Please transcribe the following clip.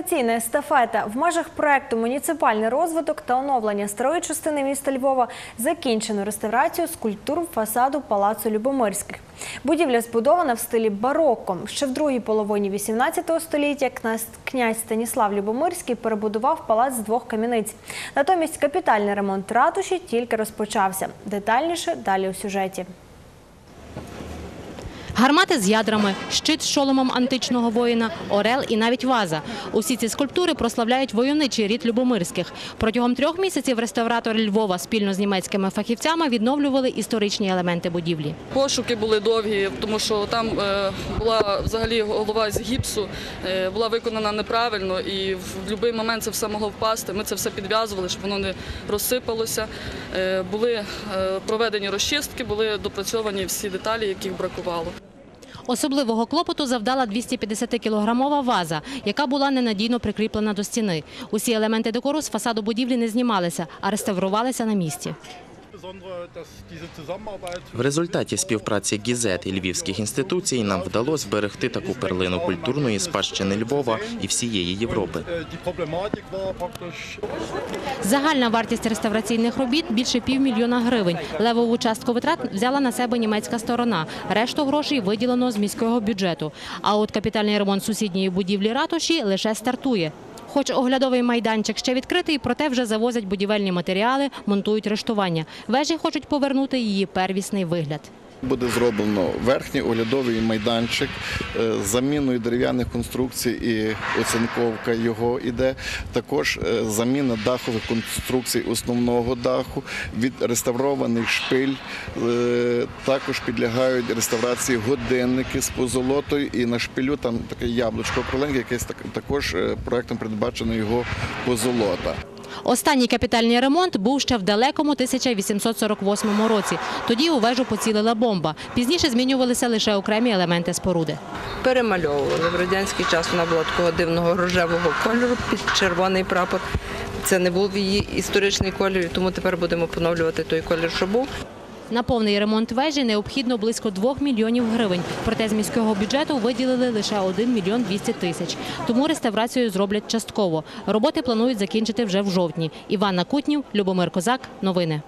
Реставраційна естафета в межах проекту Муніципальний розвиток та оновлення старої частини міста Львова закінчено реставрацію скульптур фасаду палацу Любомирських. Будівля збудована в стилі барокко. Ще в другій половині 18 століття князь Станіслав Любомирський перебудував палац з двох кам'яниць. Натомість капітальний ремонт ратуші тільки розпочався. Детальніше далі у сюжеті. Гармати з ядрами, щит з шоломом античного воїна, орел і навіть ваза. Усі ці скульптури прославляють войовничий рід Любомирських. Протягом трьох місяців реставратори Львова спільно з німецькими фахівцями відновлювали історичні елементи будівлі. Пошуки були довгі, тому що там е, була взагалі голова з гіпсу, е, була виконана неправильно, і в будь-який момент це все могло впасти. Ми це все підв'язували, щоб воно не розсипалося. Е, Були проведені розчистки, були допрацьовані всі деталі, яких бракувало. Особливого клопоту завдала 250-кілограмова ваза, яка була ненадійно прикріплена до стіни. Усі елементи декору з фасаду будівлі не знімалися, а реставрувалися на місці. В результаті співпраці гізет і львівських інституцій нам вдалося зберегти таку перлину культурної спадщини Львова і всієї Європи. äh, Загальна вартість реставраційних робіт – більше півмільйона гривень. Левову частку витрат взяла на себе німецька сторона. Решту грошей виділено з міського бюджету. А от капітальний ремонт сусідньої будівлі ратуші лише стартує. Хоч оглядовий майданчик ще відкритий, проте вже завозять будівельні матеріали, монтують рештування. Вежі хочуть повернути її первісний вигляд. Буде зроблено верхній оглядовий майданчик е, з заміною дерев'яних конструкцій і оцинковка його іде. Також е, заміна дахових конструкцій основного даху, відреставрований шпиль. Е, Також підлягають реставрації годинники з позолотою і на шпилю там таке яблучко кроленьке, якесь так- також проектом передбачено його позолота. Останній капітальний ремонт був ще в далекому 1848 році. Тоді у вежу поцілила бомба. Пізніше змінювалися лише окремі елементи споруди. перемальовували. В радянський час вона була такого дивного рожевого кольору під червоний прапор. Це не був її історичний колір, тому тепер будемо поновлювати той колір, що був. На повний ремонт вежі необхідно близько 2 мільйонів гривень. Проте з міського бюджету виділили лише 1 мільйон 200 тисяч. Тому реставрацію зроблять частково. Роботи планують закінчити вже в жовтні. Іванна Кутнів, Любомир Козак. Новини.